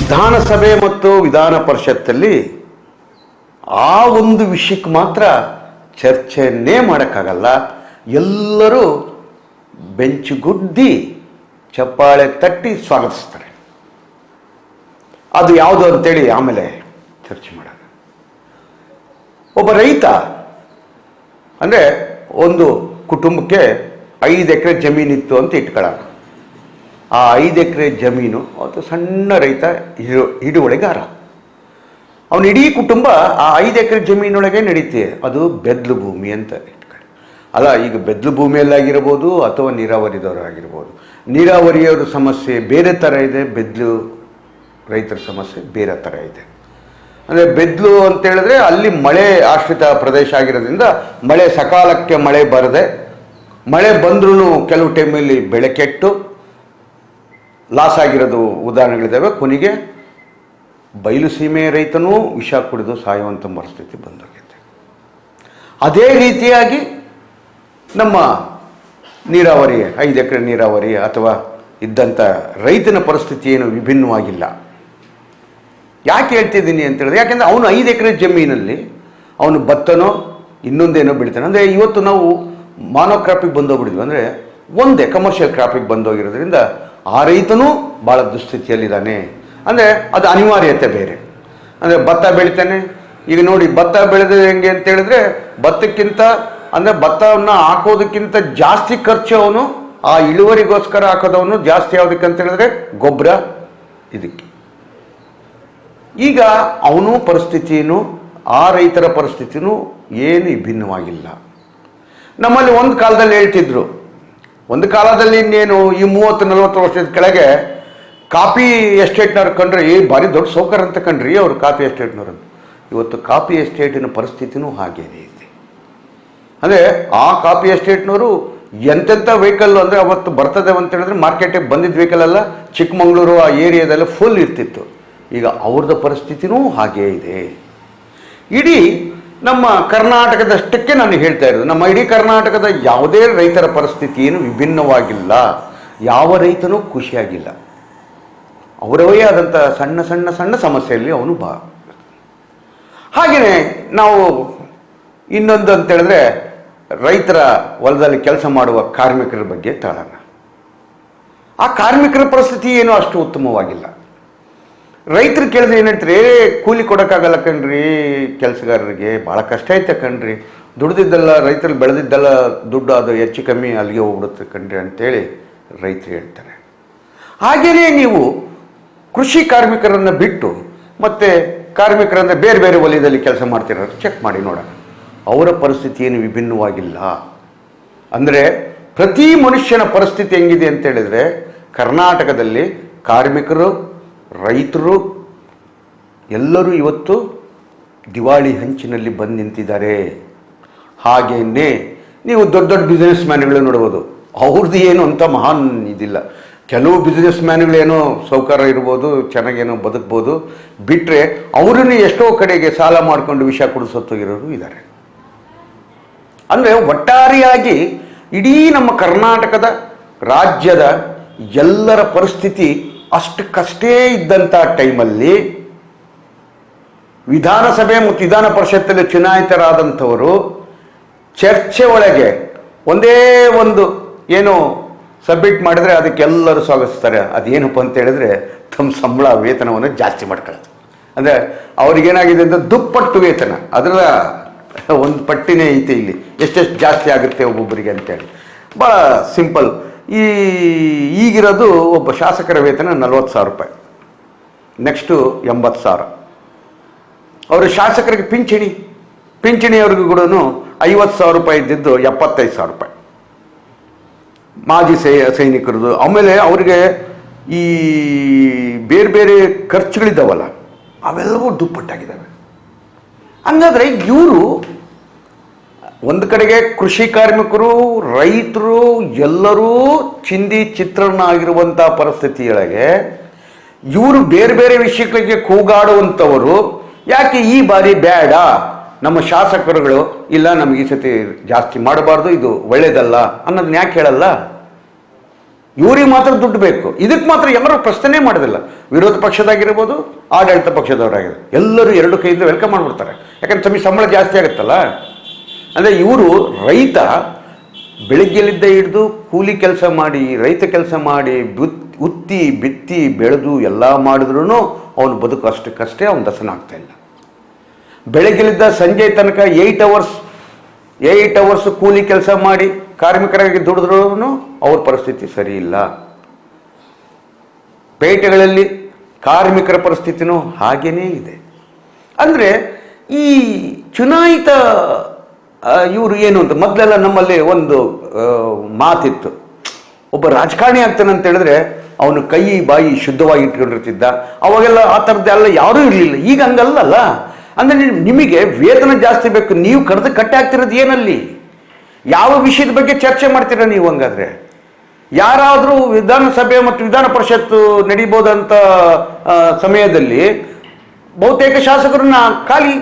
ವಿಧಾನಸಭೆ ಮತ್ತು ವಿಧಾನ ಪರಿಷತ್ತಲ್ಲಿ ಆ ಒಂದು ವಿಷಯಕ್ಕೆ ಮಾತ್ರ ಚರ್ಚೆಯನ್ನೇ ಮಾಡೋಕ್ಕಾಗಲ್ಲ. ಎಲ್ಲರೂ ಬೆಂಚುಗುದ್ದಿ ಚಪ್ಪಾಳೆ ತಟ್ಟಿ ಸ್ವಾಗತಿಸ್ತಾರೆ. ಅದು ಯಾವುದು ಅಂತೇಳಿ ಆಮೇಲೆ ಚರ್ಚೆ ಮಾಡೋಣ. ಒಬ್ಬ ರೈತ, ಅಂದರೆ ಒಂದು ಕುಟುಂಬಕ್ಕೆ ಐದು ಎಕರೆ ಜಮೀನಿತ್ತು ಅಂತ ಇಟ್ಕೊಳ್ಳೋಣ. ಆ ಐದು ಎಕರೆ ಜಮೀನು ಅದು ಸಣ್ಣ ರೈತ ಹಿಡು, ಹಿಡುವಳಿಗಾರ. ಅವನ ಇಡೀ ಕುಟುಂಬ ಆ ಐದು ಎಕರೆ ಜಮೀನೊಳಗೆ ನಡೀತೆ ಅದು ಬೆದ್ಲು ಭೂಮಿ ಅಂತ ಇಟ್ಕೊಳ್ಳಿ. ಅಲ್ಲ, ಈಗ ಬೆದ್ಲು ಭೂಮಿಯಲ್ಲಾಗಿರ್ಬೋದು ಅಥವಾ ನೀರಾವರಿದವರು ಆಗಿರ್ಬೋದು. ನೀರಾವರಿಯವರ ಸಮಸ್ಯೆ ಬೇರೆ ಥರ ಇದೆ, ಬೆದ್ಲು ರೈತರ ಸಮಸ್ಯೆ ಬೇರೆ ಥರ ಇದೆ. ಅಂದರೆ ಬೆದ್ಲು ಅಂತೇಳಿದ್ರೆ ಅಲ್ಲಿ ಮಳೆ ಆಶ್ರಿತ ಪ್ರದೇಶ ಆಗಿರೋದ್ರಿಂದ ಮಳೆ ಸಕಾಲಕ್ಕೆ ಮಳೆ ಬರದೆ, ಮಳೆ ಬಂದ್ರೂ ಕೆಲವು ಟೈಮಲ್ಲಿ ಬೆಳೆ ಕೆಟ್ಟು ಲಾಸ್ ಆಗಿರೋದು ಉದಾಹರಣೆಗಳಿದ್ದಾವೆ. ಕೊನೆಗೆ ಬಯಲು ಸೀಮೆ ರೈತನೂ ವಿಷ ಕುಡಿದು ಸಾಯುವಂಥ ಪರಿಸ್ಥಿತಿ ಬಂದೋಗಿದೆ ಅದೇ ರೀತಿಯಾಗಿ ನಮ್ಮ ನೀರಾವರಿ, ಐದು ಎಕರೆ ನೀರಾವರಿ ಅಥವಾ ಇದ್ದಂಥ ರೈತನ ಪರಿಸ್ಥಿತಿ ಏನು ವಿಭಿನ್ನವಾಗಿಲ್ಲ. ಯಾಕೆ ಹೇಳ್ತಿದ್ದೀನಿ ಅಂತ ಹೇಳಿದ್ರೆ, ಯಾಕೆಂದರೆ ಅವನು ಐದು ಎಕರೆ ಜಮೀನಲ್ಲಿ ಅವನು ಭತ್ತನೋ ಇನ್ನೊಂದೇನೋ ಬೆಳಿತಾನೆ. ಅಂದರೆ ಇವತ್ತು ನಾವು ಮಾನೋ ಕ್ರಾಪಿಗೆ ಬಂದೋಗ್ಬಿಡಿದ್ವಿ. ಅಂದರೆ ಒಂದೇ ಕಮರ್ಷಿಯಲ್ ಕ್ರಾಪಿಗೆ ಬಂದೋಗಿರೋದ್ರಿಂದ ಆ ರೈತನೂ ಭಾಳ ದುಸ್ಥಿತಿಯಲ್ಲಿದ್ದಾನೆ. ಅಂದರೆ ಅದು ಅನಿವಾರ್ಯತೆ ಬೇರೆ. ಅಂದರೆ ಭತ್ತ ಬೆಳಿತಾನೆ. ಈಗ ನೋಡಿ ಭತ್ತ ಬೆಳೆದ ಹೆಂಗೆ ಅಂತ ಹೇಳಿದ್ರೆ ಭತ್ತಕ್ಕಿಂತ, ಅಂದರೆ ಭತ್ತವನ್ನು ಹಾಕೋದಕ್ಕಿಂತ ಜಾಸ್ತಿ ಖರ್ಚು ಅವನು, ಆ ಇಳುವರಿಗೋಸ್ಕರ ಹಾಕೋದವನು ಜಾಸ್ತಿ ಯಾವುದಕ್ಕೆ ಅಂತ ಹೇಳಿದ್ರೆ ಗೊಬ್ಬರ ಇದಕ್ಕೆ. ಈಗ ಅವನು ಪರಿಸ್ಥಿತಿಯೂ ಆ ರೈತರ ಪರಿಸ್ಥಿತಿನೂ ಏನು ವಿಭಿನ್ನವಾಗಿಲ್ಲ ನಮ್ಮಲ್ಲಿ ಒಂದು ಕಾಲದಲ್ಲಿ ಹೇಳ್ತಿದ್ರು ಒಂದು ಕಾಲದಲ್ಲಿ ಇನ್ನೇನು ಈ ಮೂವತ್ತು, ನಲವತ್ತು ವರ್ಷದ ಕೆಳಗೆ ಕಾಪಿ ಎಸ್ಟೇಟ್ನವ್ರು ಕಂಡ್ರಿ ಭಾರಿ ದೊಡ್ಡ ಸೌಕರ್ಯ ಅಂತ ಕಂಡ್ರಿ ಅವರು ಕಾಪಿ ಎಸ್ಟೇಟ್ನವ್ರು ಇವತ್ತು ಕಾಪಿ ಎಸ್ಟೇಟಿನ ಪರಿಸ್ಥಿತಿನೂ ಹಾಗೇನೇ ಇದೆ. ಅಂದರೆ ಆ ಕಾಪಿ ಎಸ್ಟೇಟ್ನವರು ಎಂತೆಂಥ ವೆಹಿಕಲ್ ಅಂದರೆ ಅವತ್ತು ಬರ್ತದೆ ಅಂತ ಹೇಳಿದ್ರೆ ಮಾರ್ಕೆಟಿಗೆ ಬಂದಿದ್ದ ವೆಹಿಕಲ್ ಎಲ್ಲ ಚಿಕ್ಕಮಗಳೂರು ಆ ಏರಿಯಾದೆಲ್ಲ ಫುಲ್ ಇರ್ತಿತ್ತು. ಈಗ ಅವ್ರದ್ದು ಪರಿಸ್ಥಿತಿನೂ ಹಾಗೇ ಇದೆ. ಇಡೀ ನಮ್ಮ ಕರ್ನಾಟಕದಷ್ಟಕ್ಕೆ ನಾನು ಹೇಳ್ತಾ ಇರೋದು, ನಮ್ಮ ಇಡೀ ಕರ್ನಾಟಕದ ಯಾವುದೇ ರೈತರ ಪರಿಸ್ಥಿತಿ ಏನು ವಿಭಿನ್ನವಾಗಿಲ್ಲ. ಯಾವ ರೈತನೂ ಖುಷಿಯಾಗಿಲ್ಲ. ಅವರವೇ ಆದಂಥ ಸಣ್ಣ ಸಣ್ಣ ಸಣ್ಣ ಸಮಸ್ಯೆಯಲ್ಲಿ ಅವನು ಬಾ. ಹಾಗೆಯೇ ನಾವು ಇನ್ನೊಂದು ಅಂತೇಳಿದ್ರೆ ರೈತರ ಹೊಲದಲ್ಲಿ ಕೆಲಸ ಮಾಡುವ ಕಾರ್ಮಿಕರ ಬಗ್ಗೆ ತಾಳೋಣ ಆ ಕಾರ್ಮಿಕರ ಪರಿಸ್ಥಿತಿ ಏನು ಅಷ್ಟು ಉತ್ತಮವಾಗಿಲ್ಲ. ರೈತರು ಕೇಳಿದ್ರೆ ಏನು ಕೂಲಿ ಕೊಡೋಕ್ಕಾಗಲ್ಲ ಕಣ್ರಿ, ಕೆಲಸಗಾರರಿಗೆ, ಭಾಳ ಕಷ್ಟ ಐತೆ ಕಣ್ರಿ. ದುಡ್ದಿದ್ದೆಲ್ಲ ರೈತರು ಬೆಳೆದಿದ್ದೆಲ್ಲ ದುಡ್ಡು ಅದು ಹೆಚ್ಚು ಕಮ್ಮಿ ಅಲ್ಲಿಗೆ ಹೋಗ್ಬಿಡುತ್ತೆ ಕಣ್ರಿ ಅಂತೇಳಿ ರೈತರು ಹೇಳ್ತಾರೆ. ಹಾಗೆಯೇ ನೀವು ಕೃಷಿ ಕಾರ್ಮಿಕರನ್ನು ಬಿಟ್ಟು ಮತ್ತು ಕಾರ್ಮಿಕರಂದರೆ ಬೇರೆ ಬೇರೆ ವಲಯದಲ್ಲಿ ಕೆಲಸ ಮಾಡ್ತಿರೋರು ಚೆಕ್ ಮಾಡಿ ನೋಡೋಣ. ಅವರ ಪರಿಸ್ಥಿತಿ ಏನು ವಿಭಿನ್ನವಾಗಿಲ್ಲ. ಅಂದರೆ ಪ್ರತಿ ಮನುಷ್ಯನ ಪರಿಸ್ಥಿತಿ ಹೆಂಗಿದೆ ಅಂತ ಹೇಳಿದರೆ, ಕರ್ನಾಟಕದಲ್ಲಿ ಕಾರ್ಮಿಕರು ರೈತರು ಎಲ್ಲರೂ ಇವತ್ತು ದಿವಾಳಿ ಹಂಚಿನಲ್ಲಿ ಬಂದು ನಿಂತಿದ್ದಾರೆ. ಹಾಗೆಯೇ ನೀವು ದೊಡ್ಡ ದೊಡ್ಡ ಬಿಸ್ನೆಸ್ ಮ್ಯಾನ್ಗಳು ನೋಡ್ಬೋದು. ಅವ್ರದ್ದು ಏನು ಅಂತ ಮಹಾನ್ ಇದಿಲ್ಲ. ಕೆಲವು ಬಿಸ್ನೆಸ್ ಮ್ಯಾನ್ಗಳೇನೋ ಸೌಕರ್ಯ ಇರ್ಬೋದು, ಚೆನ್ನಾಗೇನೋ ಬದುಕ್ಬೋದು ಬಿಟ್ಟರೆ ಅವರನ್ನು ಎಷ್ಟೋ ಕಡೆಗೆ ಸಾಲ ಮಾಡಿಕೊಂಡು ವಿಷ ಕುಡಿಸೋಗಿರೋರು ಇದ್ದಾರೆ. ಅಂದರೆ ಒಟ್ಟಾರೆಯಾಗಿ ಇಡೀ ನಮ್ಮ ಕರ್ನಾಟಕದ ರಾಜ್ಯದ ಎಲ್ಲರ ಪರಿಸ್ಥಿತಿ ಅಷ್ಟಕ್ಕಷ್ಟೇ ಇದ್ದಂಥ ಟೈಮಲ್ಲಿ ವಿಧಾನಸಭೆ ಮತ್ತು ವಿಧಾನ ಪರಿಷತ್ತಲ್ಲಿ ಚುನಾಯಿತರಾದಂಥವರು ಚರ್ಚೆ ಒಳಗೆ ಒಂದೇ ಒಂದು ಏನು ಸಬ್ಮಿಟ್ ಮಾಡಿದ್ರೆ ಅದಕ್ಕೆಲ್ಲರೂ ಸ್ವಾಗತಿಸ್ತಾರೆ. ಅದೇನಪ್ಪ ಅಂತ ಹೇಳಿದ್ರೆ ತಮ್ಮ ಸಂಬಳ, ವೇತನವನ್ನು ಜಾಸ್ತಿ ಮಾಡ್ಕೊಳ್ಳೋದು. ಅಂದರೆ ಅವ್ರಿಗೇನಾಗಿದೆ ಅಂದರೆ ದುಪ್ಪಟ್ಟು ವೇತನ. ಅದರ ಒಂದು ಪಟ್ಟಿನೇ ಐತೆ ಇಲ್ಲಿ. ಎಷ್ಟೆಷ್ಟು ಜಾಸ್ತಿ ಆಗುತ್ತೆ ಒಬ್ಬೊಬ್ಬರಿಗೆ ಅಂತೇಳಿ. ಭಾಳ ಸಿಂಪಲ್. ಈ ಈಗಿರೋದು ಒಬ್ಬ ಶಾಸಕರ ವೇತನ ನಲ್ವತ್ತು ಸಾವಿರ ರೂಪಾಯಿ. ನೆಕ್ಸ್ಟು ಎಂಬತ್ತು ಸಾವಿರ. ಅವರು ಶಾಸಕರಿಗೆ ಪಿಂಚಣಿ. ಪಿಂಚಣಿಯವ್ರಿಗೂ ಕೂಡ ಐವತ್ತು ಸಾವಿರ ರೂಪಾಯಿ ಇದ್ದಿದ್ದು ಎಪ್ಪತ್ತೈದು ಸಾವಿರ ರೂಪಾಯಿ. ಮಾಜಿ ಸೈ, ಸೈನಿಕರದು. ಆಮೇಲೆ ಅವರಿಗೆ ಈ ಬೇರೆ ಬೇರೆ ಖರ್ಚುಗಳಿದ್ದಾವಲ್ಲ, ಅವೆಲ್ಲವೂ ದುಪ್ಪಟ್ಟಾಗಿದ್ದಾವೆ. ಹಂಗಾದ್ರೆ ಇವರು ಒಂದು ಕಡೆಗೆ ಕೃಷಿ ಕಾರ್ಮಿಕರು, ರೈತರು, ಎಲ್ಲರೂ ಚಿಂದಿ ಚಿತ್ರಣ ಆಗಿರುವಂಥ ಪರಿಸ್ಥಿತಿಯೊಳಗೆ ಇವರು ಬೇರೆ ಬೇರೆ ವಿಷಯಗಳಿಗೆ ಕೂಗಾಡುವಂಥವರು, ಯಾಕೆ ಈ ಬಾರಿ ಬೇಡ? ನಮ್ಮ ಶಾಸಕರುಗಳು, ಇಲ್ಲ, ನಮಗೆ ಈ ಸತಿ ಜಾಸ್ತಿ ಮಾಡಬಾರ್ದು, ಇದು ಒಳ್ಳೇದಲ್ಲ ಅನ್ನೋದನ್ನ ಯಾಕೆ ಹೇಳಲ್ಲ? ಇವ್ರಿಗೆ ಮಾತ್ರ ದುಡ್ಡು ಬೇಕು. ಇದಕ್ಕೆ ಮಾತ್ರ ಎಲ್ಲರೂ ಪ್ರಶ್ನೆ ಮಾಡೋದಿಲ್ಲ. ವಿರೋಧ ಪಕ್ಷದಾಗಿರ್ಬೋದು, ಆಡಳಿತ ಪಕ್ಷದವರಾಗಿರ್ಬೋದು. ಎಲ್ಲರೂ ಎರಡು ಕೈಯಿಂದ ವೆಲ್ಕಮ್ ಮಾಡಿಬಿಡ್ತಾರೆ. ಯಾಕಂದ್ರೆ ತಮಗೆ ಸಂಬಳ ಜಾಸ್ತಿ ಆಗುತ್ತಲ್ಲ? ಅಂದರೆ ಇವರು ರೈತ ಬೆಳಿಗ್ಗೆಲಿದ್ದ ಹಿಡಿದು ಕೂಲಿ ಕೆಲಸ ಮಾಡಿ, ರೈತ ಕೆಲಸ ಮಾಡಿ, ಬುತ್, ಉತ್ತಿ, ಬಿತ್ತಿ, ಬೆಳೆದು ಎಲ್ಲ ಮಾಡಿದ್ರೂ ಅವನು ಬದುಕು ಅಷ್ಟಕ್ಕಷ್ಟೇ ಅವನು ದಸನ ಆಗ್ತಾ ಇಲ್ಲ. ಬೆಳಗ್ಗೆಲಿದ್ದ ಸಂಜೆ ತನಕ ಏಯ್ಟ್ ಅವರ್ಸ್ ಏಯ್ಟ್ ಅವರ್ಸ್ ಕೂಲಿ ಕೆಲಸ ಮಾಡಿ ಕಾರ್ಮಿಕರಾಗಿ ದುಡಿದ್ರೂ ಅವ್ರ ಪರಿಸ್ಥಿತಿ ಸರಿ ಇಲ್ಲ. ಪೇಟೆಗಳಲ್ಲಿ ಕಾರ್ಮಿಕರ ಪರಿಸ್ಥಿತಿನೂ ಹಾಗೇನೇ ಇದೆ. ಅಂದರೆ ಈ ಚುನಾಯಿತ ಇವರು ಏನು ಅಂತ ಮೊದಲೆಲ್ಲ ನಮ್ಮಲ್ಲಿ ಒಂದು ಮಾತಿತ್ತು. ಒಬ್ಬ ರಾಜಕಾರಣಿ ಆಗ್ತಾನೆ ಅಂತ ಹೇಳಿದ್ರೆ ಅವನು ಕೈ ಬಾಯಿ ಶುದ್ಧವಾಗಿ ಇಟ್ಕೊಂಡಿರ್ತಿದ್ದ. ಅವಾಗೆಲ್ಲ ಆ ಥರದ್ದೆಲ್ಲ ಯಾರೂ ಇರಲಿಲ್ಲ. ಈಗ ಹಂಗಲ್ಲಲ್ಲ. ಅಂದರೆ ನಿಮಗೆ ವೇತನ ಜಾಸ್ತಿ ಬೇಕು ನೀವು ಕರೆದು ಕಟ್ಟೆ ಆಗ್ತಿರೋದು ಏನಲ್ಲಿ? ಯಾವ ವಿಷಯದ ಬಗ್ಗೆ ಚರ್ಚೆ ಮಾಡ್ತೀರಾ ನೀವು ಹಂಗಾದ್ರೆ? ಯಾರಾದರೂ ವಿಧಾನಸಭೆ ಮತ್ತು ವಿಧಾನ ಪರಿಷತ್ತು ನಡೀಬೋದಂತ ಆ, ಸಮಯದಲ್ಲಿ ಬಹುತೇಕ ಶಾಸಕರನ್ನ ಖಾಲಿ.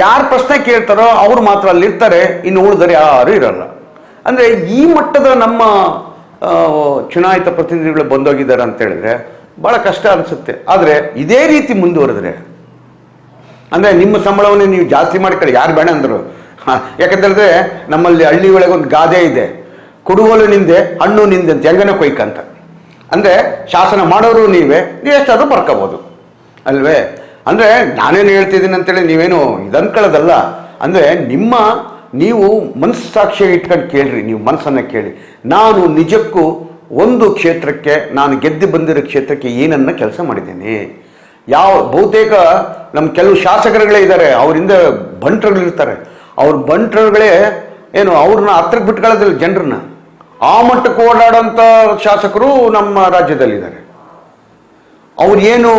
ಯಾರು ಪ್ರಶ್ನೆ ಕೇಳ್ತಾರೋ ಅವರು ಮಾತ್ರ ಅಲ್ಲಿರ್ತಾರೆ, ಇನ್ನು ಉಳಿದರೆ ಯಾರು ಇರಲ್ಲ. ಅಂದರೆ ಈ ಮಟ್ಟದ ನಮ್ಮ ಚುನಾಯಿತ ಪ್ರತಿನಿಧಿಗಳು ಬಂದೋಗಿದ್ದಾರೆ ಅಂತ ಹೇಳಿದ್ರೆ ಭಾಳ ಕಷ್ಟ ಅನಿಸುತ್ತೆ. ಆದರೆ ಇದೇ ರೀತಿ ಮುಂದುವರೆದ್ರೆ, ಅಂದರೆ ನಿಮ್ಮ ಸಂಬಳವನ್ನು ನೀವು ಜಾಸ್ತಿ ಮಾಡ್ಕೊಳ್ಳಿ, ಯಾರು ಬೇಡ ಅಂದರು. ಯಾಕಂತೇಳಿದ್ರೆ ನಮ್ಮಲ್ಲಿ ಹಳ್ಳಿ ಒಳಗೆ ಒಂದು ಗಾದೆ ಇದೆ. ಕುಡುಗೋಲು ನಿಂದೆ, ಹಣ್ಣು ನಿಂದೆ ಅಂತ ಹೆಂಗನ ಕೊಯ್ಕಂತ. ಅಂದರೆ ಶಾಸನ ಮಾಡೋರು ನೀವೇ, ನೀವು ಎಷ್ಟಾದರೂ ಬರ್ಕೋಬೋದು. ಅಲ್ವೇ? ಅಂದರೆ ನಾನೇನು ಹೇಳ್ತಿದ್ದೀನಿ ಅಂತೇಳಿ ನೀವೇನು ಇದು ಅನ್ಕೊಳ್ಳೋದಲ್ಲ ಅಂದರೆ ನಿಮ್ಮ ನೀವು ಮನಸ್ಸಾಕ್ಷಿ ಇಟ್ಕೊಂಡು ಕೇಳ್ರಿ, ನೀವು ಮನಸ್ಸನ್ನು ಕೇಳಿ. ನಾನು ನಿಜಕ್ಕೂ ಒಂದು ಕ್ಷೇತ್ರಕ್ಕೆ, ನಾನು ಗೆದ್ದು ಬಂದಿರೋ ಕ್ಷೇತ್ರಕ್ಕೆ ಏನನ್ನ ಕೆಲಸ ಮಾಡಿದ್ದೀನಿ. ಯಾವ, ಬಹುತೇಕ ನಮ್ಮ ಕೆಲವು ಶಾಸಕರುಗಳೇ ಇದ್ದಾರೆ ಅವರಿಂದ ಬಂಟ್ರುಗಳಿರ್ತಾರೆ ಅವ್ರ ಬಂಟ್ರುಗಳೇ ಏನು ಅವ್ರನ್ನ ಹತ್ರಕ್ಕೆ ಬಿಟ್ಕೊಳ್ಳೋದಿಲ್ಲ ಜನರನ್ನ. ಆ ಮಟ್ಟಕ್ಕೆ ಓಡಾಡೋಂಥ ಶಾಸಕರು ನಮ್ಮ ರಾಜ್ಯದಲ್ಲಿದ್ದಾರೆ. ಅವ್ರು ಏನು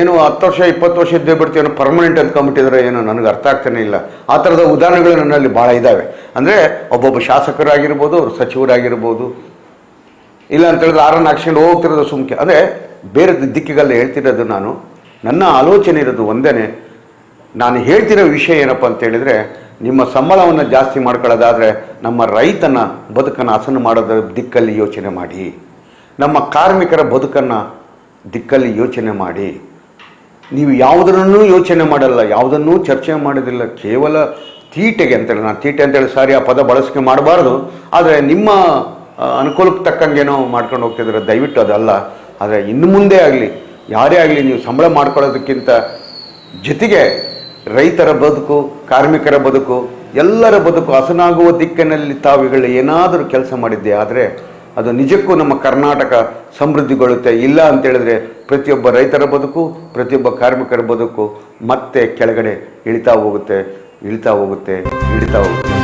ಏನು ಹತ್ತು ವರ್ಷ, ಇಪ್ಪತ್ತು ವರ್ಷ ಇದ್ದೇ ಬಿಡ್ತೀವಿ ಪರ್ಮನೆಂಟ್ ಅಂದ್ಕೊಂಬಿಟ್ಟಿದ್ರೆ ಏನೋ ನನಗೆ ಅರ್ಥ ಆಗ್ತಾನೆ ಇಲ್ಲ. ಆ ಥರದ ಉದಾಹರಣೆಗಳು ನನ್ನಲ್ಲಿ ಭಾಳ ಇದ್ದಾವೆ ಅಂದರೆ ಒಬ್ಬೊಬ್ಬ ಶಾಸಕರಾಗಿರ್ಬೋದು, ಅವ್ರ ಸಚಿವರಾಗಿರ್ಬೋದು. ಇಲ್ಲ ಅಂತ ಹೇಳಿದ್ರೆ ಆರನ್ನು ಹಾಕ್ಸ್ಕೊಂಡು ಹೋಗ್ತಿರೋದು ಸುಮ್ಕೆ. ಅಂದರೆ ಬೇರೆ ದಿಕ್ಕಿಗೆಲ್ಲ ಹೇಳ್ತಿರೋದು ನಾನು. ನನ್ನ ಆಲೋಚನೆ ಇರೋದು ಒಂದೇ ನಾನು ಹೇಳ್ತಿರೋ ವಿಷಯ ಏನಪ್ಪ ಅಂತ ಹೇಳಿದರೆ, ನಿಮ್ಮ ಸಂಬಳವನ್ನು ಜಾಸ್ತಿ ಮಾಡ್ಕೊಳ್ಳೋದಾದರೆ ನಮ್ಮ ರೈತನ ಬದುಕನ್ನು ಹಸನು ಮಾಡೋದ್ರ ದಿಕ್ಕಲ್ಲಿ ಯೋಚನೆ ಮಾಡಿ. ನಮ್ಮ ಕಾರ್ಮಿಕರ ಬದುಕನ್ನು ದಿಕ್ಕಲ್ಲಿ ಯೋಚನೆ ಮಾಡಿ. ನೀವು ಯಾವುದನ್ನೂ ಯೋಚನೆ ಮಾಡಲ್ಲ, ಯಾವುದನ್ನೂ ಚರ್ಚೆ ಮಾಡೋದಿಲ್ಲ, ಕೇವಲ ತೀಟೆಗೆ ಅಂತೇಳಿ ನಾನು ತೀಟೆ ಅಂತೇಳಿ ಸಾರಿ, ಆ ಪದ ಬಳಸಿಕೆ ಮಾಡಬಾರ್ದು, ಆದರೆ ನಿಮ್ಮ ಅನುಕೂಲಕ್ಕೆ ತಕ್ಕಂಗೇನೋ ಮಾಡ್ಕೊಂಡು ಹೋಗ್ತಿದ್ರೆ ದಯವಿಟ್ಟು ಅದಲ್ಲ. ಆದರೆ ಇನ್ನು ಮುಂದೆ ಆಗಲಿ, ಯಾರೇ ಆಗಲಿ ನೀವು ಸಂಬಳ ಮಾಡ್ಕೊಳ್ಳೋದಕ್ಕಿಂತ ಜೊತೆಗೆ ರೈತರ ಬದುಕು, ಕಾರ್ಮಿಕರ ಬದುಕು, ಎಲ್ಲರ ಬದುಕು ಹಸನಾಗುವ ದಿಕ್ಕಿನಲ್ಲಿ ತಾವುಗಳು ಏನಾದರೂ ಕೆಲಸ ಮಾಡಿದ್ದೆ, ಆದರೆ ಅದು ನಿಜಕ್ಕೂ ನಮ್ಮ ಕರ್ನಾಟಕ ಸಮೃದ್ಧಿಗೊಳ್ಳುತ್ತೆ, ಇಲ್ಲ ಅಂತ ಹೇಳಿದ್ರೆ ಪ್ರತಿಯೊಬ್ಬ ರೈತರ ಬದುಕು ಪ್ರತಿಯೊಬ್ಬ ಕಾರ್ಮಿಕರ ಬದುಕು ಮತ್ತೆ ಕೆಳಗಡೆ ಇಳಿತಾ ಹೋಗುತ್ತೆ ಇಳಿತಾ ಹೋಗುತ್ತೆ ಇಳಿತಾ ಹೋಗುತ್ತೆ.